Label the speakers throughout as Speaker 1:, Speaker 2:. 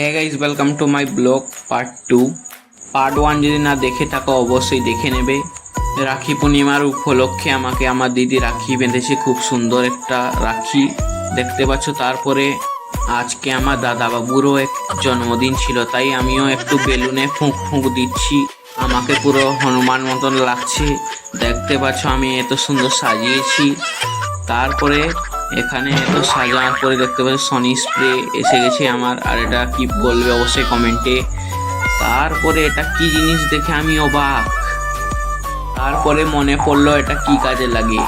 Speaker 1: হ্যাঁ guys welcome to my blog part two part one যদি না দেখে থাকো, অবশ্যই দেখে নেবে। রাখি পূর্ণিমার উপলক্ষে আমাকে আমার দিদি রাখি বেঁধেছে, খুব সুন্দর একটা রাখি। দেখতে পাচ্ছ, তারপরে আজকে আমার দাদা বাবুরও এক জন্মদিন ছিল, তাই আমিও একটু বেলুনে ফুঁক ফুঁক দিচ্ছি। আমাকে পুরো হনুমান মতন লাগছে। দেখতে পাচ্ছ, আমি এত সুন্দর সাজিয়েছি। তারপরে এখানে এত সাজানোর করে দেখতে পাচ্ছি সনি স্প্রে এসে গেছে আমার। আর এটা কি বলবে অবশ্যই কমেন্টে তারপরে এটা কি জিনিস দেখে আমি অবাক। তারপরে মনে পড়ল এটা কি কাজে লাগে।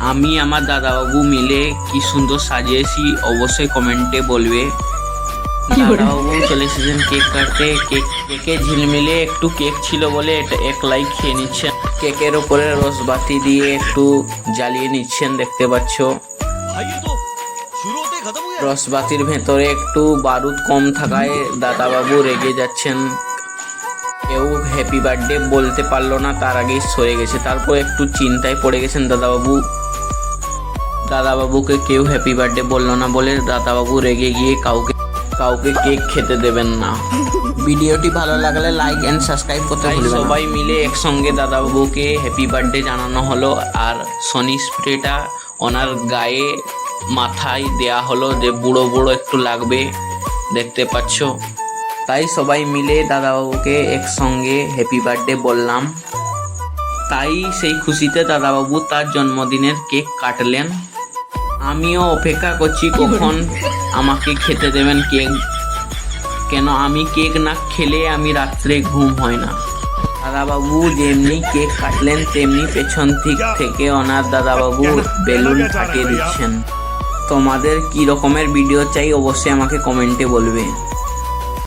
Speaker 1: আমি আমার দাদাবাবু মিলে কি সুন্দর সাজিয়েছি, অবশ্যই কমেন্টে বলবে। চলে কেক কাটতে। কেক, কেকে ঝিলমিলে একটু কেক ছিল বলে এটা এক লাইক খেয়ে নিচ্ছেন। কেকের ওপরে রসবাতি দিয়ে একটু জ্বালিয়ে নিচ্ছেন, দেখতে পাচ্ছ। রসবাতির ভেতরে একটু বারুদ কম থাকায় দাদাবাবু রেগে যাচ্ছেন। কেউ হ্যাপি বার্থডে বলতে পারল না, তার আগেই সরে গেছে। তারপর একটু চিন্তায় পড়ে গেছেন দাদাবাবু। দাদাবাবুকে কেউ হ্যাপি বার্থডে বলল না বলে দাদাবাবু রেগে গিয়ে কাউকে কাউকে কেক খেতে দেবেন না। ভিডিওটি ভালো লাগলে লাইক এন্ড সাবস্ক্রাইব করতে ভুলবেন না। সবাই মিলে একসঙ্গে দাদাবাবুকে হ্যাপি বার্থডে জানানো হলো আর সনি স্প্রেটা ওনার গায়ে মাথায় দেয়া হলো যে বুড়ো বুড়ো একটু লাগবে দেখতে পাচ্ছ? তাই সবাই মিলে দাদাবাবুকে একসঙ্গে হ্যাপি বার্থডে বললাম। তাই সেই খুশিতে দাদাবাবু তার জন্মদিনের কেক কাটলেন। আমিও অপেক্ষা করছি কখন আমাকে খেতে দেবেন কেক। কেন আমি কেক না খেলে আমি রাত্রে ঘুম হয় না। দাদাবাবু যেমনি কেক কাটলেন, তেমনি পেছন দিক থেকে ওনার দাদাবাবু বেলুন ফাটিয়ে দিচ্ছেন। তোমাদের কি রকমের ভিডিও চাই, অবশ্যই আমাকে কমেন্টে বলবে।